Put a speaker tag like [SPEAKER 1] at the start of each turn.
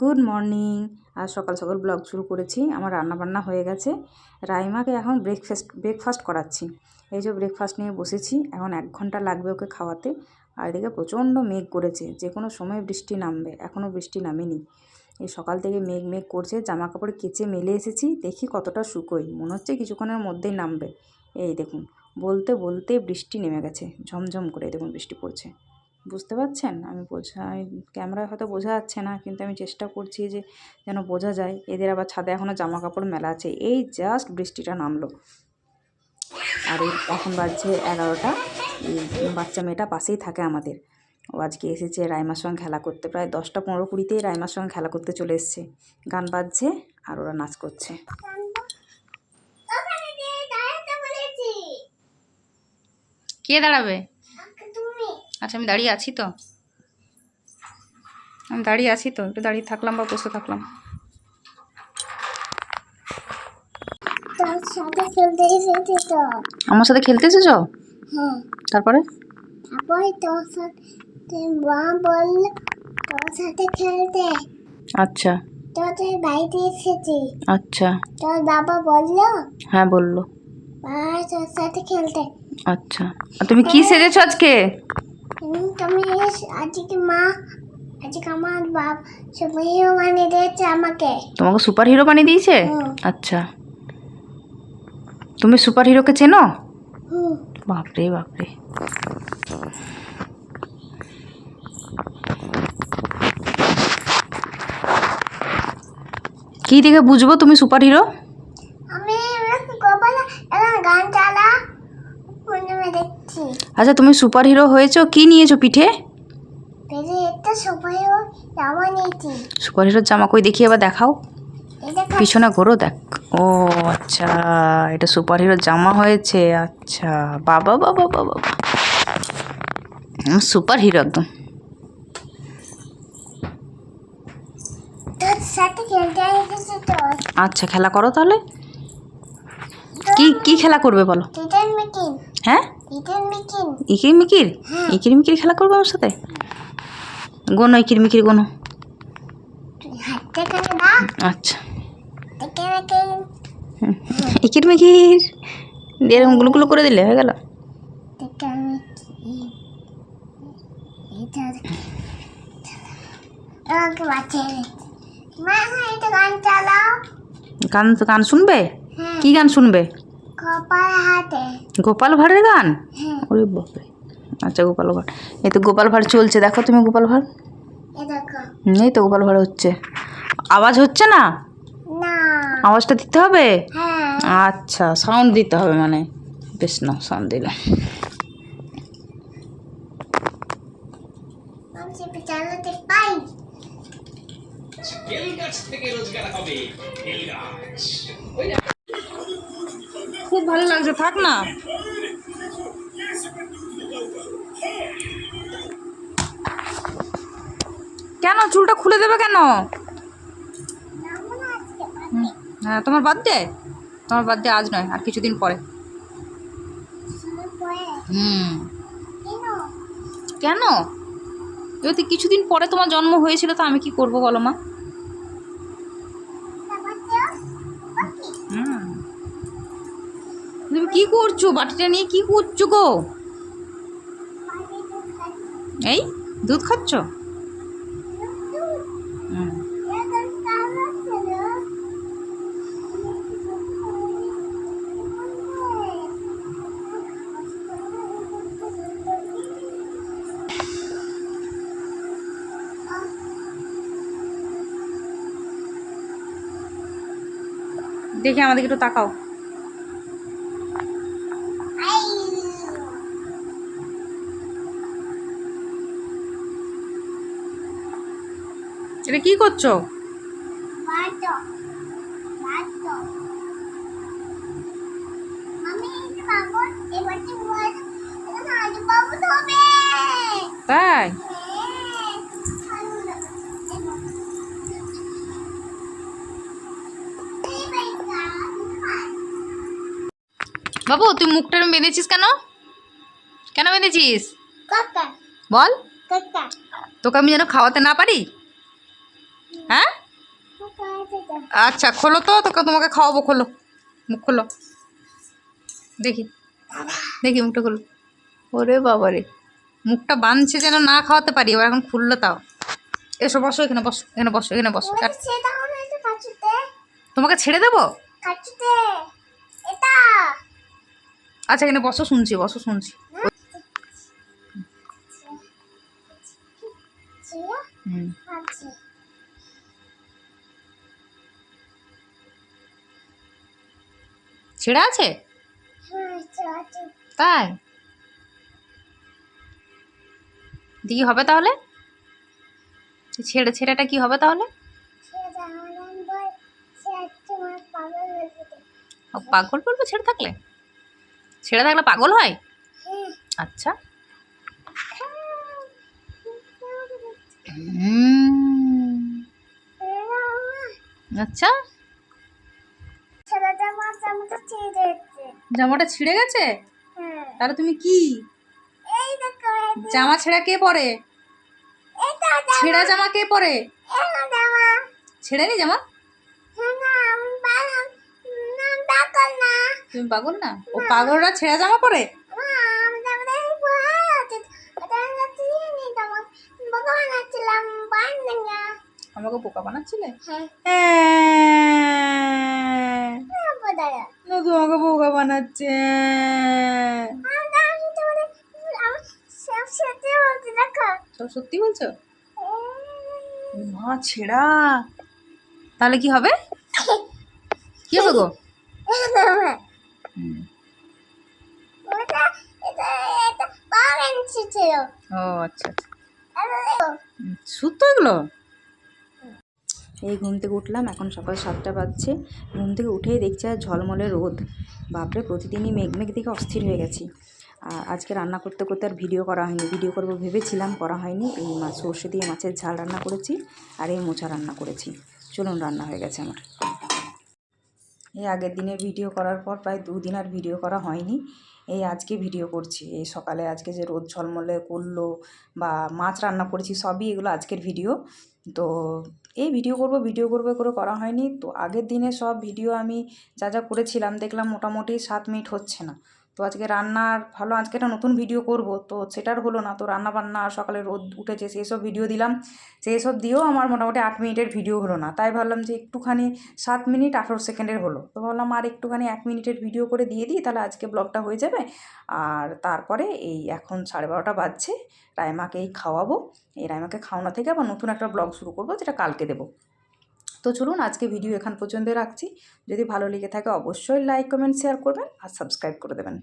[SPEAKER 1] Good morning. আজ সকাল সকাল ব্লগ শুরু করেছি। আমার রান্না বান্না হয়ে গেছে। রাইমাকে এখন ব্রেকফাস্ট ব্রেকফাস্ট করাচ্ছি। এই যে ব্রেকফাস্ট নিয়ে বসেছি, এখন এক ঘণ্টা লাগবে ওকে খাওয়াতে। আর এদিকে প্রচণ্ড মেঘ করেছে। যে কোনো সময় বৃষ্টি নামবে। এখনও বৃষ্টি নামেনি। এই সকাল থেকে মেঘ মেঘ করছে জামা কাপড় কেচে মেলে এসেছি। দেখি কতটা শুকোই মনে হচ্ছে কিছুক্ষণের মধ্যেই নামবে। এই দেখুন, বলতে বলতে বৃষ্টি নেমে গেছে। ঝমঝম করে দেখুন বৃষ্টি পড়ছে। বুঝতে পারছেন? আমি বোঝা, আমি ক্যামেরায় হয়তো বোঝা যাচ্ছে না, কিন্তু আমি চেষ্টা করছি যে যেন বোঝা যায়। এদের আবার ছাদে এখনও জামা কাপড় মেলা আছে। এই জাস্ট বৃষ্টিটা নামলো। আর এখন বাজছে এগারোটা। বাচ্চা মেয়েটা পাশেই থাকে আমাদের। ও আজকে এসেছে রাইমার সঙ্গে খেলা করতে। প্রায় দশটা পনেরো কুড়িতেই রাইমার সঙ্গে খেলা করতে চলে এসছে। গান বাজছে আর ওরা নাচ করছে। কে দাঁড়াবে? আচ্ছা আমি দাঁড়িয়ে আছি তো? আমি দাঁড়িয়ে আছি তো একটু দাঁড়িয়ে থাকলাম বা বসে থাকলাম। আমার সাথে খেলতে এসেছ?
[SPEAKER 2] হ্যাঁ।
[SPEAKER 1] তারপরে?
[SPEAKER 2] তোর
[SPEAKER 1] আচ্ছা।
[SPEAKER 2] তোদের বাড়িতে এসেছি।
[SPEAKER 1] আচ্ছা।
[SPEAKER 2] তোর বাবা বলল
[SPEAKER 1] হ্যাঁ বলল।
[SPEAKER 2] মা তোর সাথে খেলতে।
[SPEAKER 1] আচ্ছা। তুমি কি সেজেছো আজকে?
[SPEAKER 2] তুমি আজকে মা আজকে আমার বাপ সুপারহিরো বানিয়ে দিয়েছে আমাকে।
[SPEAKER 1] তোমাকে সুপার হিরো বানিয়ে দিয়েছে? আচ্ছা। তুমি সুপার হিরোকে চেনো বাপরে বাপরে। কি দেখে বুঝব তুমি সুপার হিরো
[SPEAKER 2] আমি গান চালা।
[SPEAKER 1] আচ্ছা তুমি সুপার হিরো হয়েছো কি নিয়েছো পিঠে? সুপার হিরোর জামা কই দেখি এবার দেখাও। পিছনে ঘোরো দেখ। ও আচ্ছা এটা সুপার হিরোর জামা হয়েছে আচ্ছা। বাবা বাবা বাবা সুপার হিরো একদম। আচ্ছা খেলা করো তাহলে। কি কি খেলা করবে বলো? হ্যাঁ? ইকির মিকির ইকির মিকির খেলা করবে আমার সাথে? গোনো ইকির মিকির গোনো আচ্ছা। ইকির মিকির এরকমগুলো গুলো করে দিলে হয়ে গেল।
[SPEAKER 2] হ্যাঁ গান
[SPEAKER 1] গান শুনবে?
[SPEAKER 2] হ্যাঁ।
[SPEAKER 1] কি গান শুনবে?
[SPEAKER 2] কপাল হাতে
[SPEAKER 1] গোপাল ভাঁড়ের গান?
[SPEAKER 2] হ্যাঁ।
[SPEAKER 1] ওরে বাপরে। আচ্ছা গোপাল ভাঁড়। এই তো গোপাল ভাঁড় চলছে। দেখো তুমি গোপাল ভাঁড়।
[SPEAKER 2] এ দেখো।
[SPEAKER 1] হুম, এই তো গোপাল ভাঁড় হচ্ছে। আওয়াজ হচ্ছে না? আওয়াজটা দিতে হবে?
[SPEAKER 2] হ্যাঁ।
[SPEAKER 1] আচ্ছা সাউন্ড দিতে হবে মানে। বেশ না সাউন্ড দিলাম
[SPEAKER 2] পাই।
[SPEAKER 1] খুব ভালো লাগছে, থাক না। কেন? চুলটা খুলে দেবে কেন? হ্যাঁ তোমার বার্থডে তোমার বার্থডে আজ নয়, আর কিছুদিন পরে। হুম।
[SPEAKER 2] কেন?
[SPEAKER 1] যদি কিছুদিন পরে তোমার জন্ম হয়েছিল, তো আমি কি করব বলো মা? কি করছ? বাটিটা নিয়ে কি করছ গো? এই দুধ খাচ্ছ? দেখি আমাদেরকে একটু তাকাও। এটা কি করছ? তাই? বাবু তুই মুখটা বেঁধেছিস কেন? কেন বেঁধেছিস? বল। তোকে আমি যেন খাওয়াতে না পারি? হ্যাঁ? আচ্ছা খোলো তো তোকে তোমাকে খাওয়াবো খোলো। মুখ খোলো। দেখি। দেখি মুখটা খোলো। ওরে বাবা রে মুখটা বাঁধছে যেন না খাওয়াতে পারি এবার এখন খুললো তাও। এসো বসো এখানে বসো এখানে বসো এখানে বসো। তোমাকে ছেড়ে দেবো? আচ্ছা এখানে বসো শুনছি বসো শুনছি। ছেড়ে আছে?
[SPEAKER 2] হ্যাঁ আছে আছে।
[SPEAKER 1] তাই? দিয়ে হবে তাহলে? ছেড়ে ছেড়েটা কি হবে তাহলে?
[SPEAKER 2] পাগল
[SPEAKER 1] ও, পাগল পড়বে ছেড়ে থাকলে? ছেড়ে থাকলে পাগল হয়?
[SPEAKER 2] হ্যাঁ।
[SPEAKER 1] আচ্ছা। আচ্ছা। জামাটা ছিঁড়ে গেছে।
[SPEAKER 2] হ্যাঁ
[SPEAKER 1] তাহলে তুমি কি?
[SPEAKER 2] এই দেখো
[SPEAKER 1] জামা ছেঁড়া কে পরে? ছেঁড়া জামা কে পরে?
[SPEAKER 2] জামা।
[SPEAKER 1] নি জামা
[SPEAKER 2] হ্যাঁ
[SPEAKER 1] তুমি পাগল না? ও পাগলরা ছেঁড়া জামা পরে? আমাকে বোকা বানাচ্ছিলে?
[SPEAKER 2] হ্যাঁ।
[SPEAKER 1] হ্যাঁ
[SPEAKER 2] বোধহয়
[SPEAKER 1] না তোমাকে বোকা বানাচ্ছে
[SPEAKER 2] সব সত্যি বলছি
[SPEAKER 1] মা ছেঁড়া তাহলে কি হবে কি হবে গো ও আচ্ছা আচ্ছা সত্য এগুলো এই ঘুম থেকে উঠলাম, এখন সকাল সাতটা বাজছে। ঘুম থেকে উঠেই দেখছি আর ঝলমলে রোদ। বাপরে, প্রতিদিনই মেঘ মেঘ দিকে অস্থির হয়ে গেছি। আর আজকে রান্না করতে করতে আর ভিডিও করা হয়নি। ভিডিও করব ভেবেছিলাম, করা হয়নি। এই মাছ সর্ষে দিয়ে মাছের ঝাল রান্না করেছি আর এই মোচা রান্না করেছি। চলুন, রান্না হয়ে গেছে আমার। এই আগের দিনের ভিডিও করার পর প্রায় দুদিন আর ভিডিও করা হয়নি। এই আজকে ভিডিও করছি। এই সকালে আজকে যে রোদ ঝলমলে করল বা মাছ রান্না করেছি সবই এগুলো আজকের ভিডিও। তো এই ভিডিও করব ভিডিও করব করে করা হয়নি। তো আগের দিনে সব ভিডিও আমি যা যা করেছিলাম দেখলাম মোটামুটি সাত মিনিট হচ্ছে না। তো আজকে রান্নার ভালো, আজকে একটা নতুন ভিডিও করব। তো সেটার হলো না, তো রান্না বান্না সকালে রোদ উঠেছে, সেই সব ভিডিও দিলাম। সেই সব দিয়েও আমার মোটামুটি আট মিনিটের ভিডিও হলো না। তাই ভাবলাম যে একটুখানি সাত মিনিট আঠেরো সেকেন্ডের হলো। তো ভাবলাম আর একটুখানি এক মিনিটের ভিডিও করে দিয়ে দিই, তাহলে আজকে ব্লগটা হয়ে যাবে। আর তারপরে এই এখন সাড়ে বারোটা বাজছে রায়মাকে এই খাওয়াবো। এই রায়মাকে খাওয়ানো থেকে আবার নতুন একটা ব্লগ শুরু করব, যেটা কালকে দেবো। তো চলুন আজকে ভিডিও এখান পর্যন্ত রাখছি। যদি ভালো লেগে থাকে অবশ্যই লাইক কমেন্ট শেয়ার করবেন আর সাবস্ক্রাইব করে দেবেন।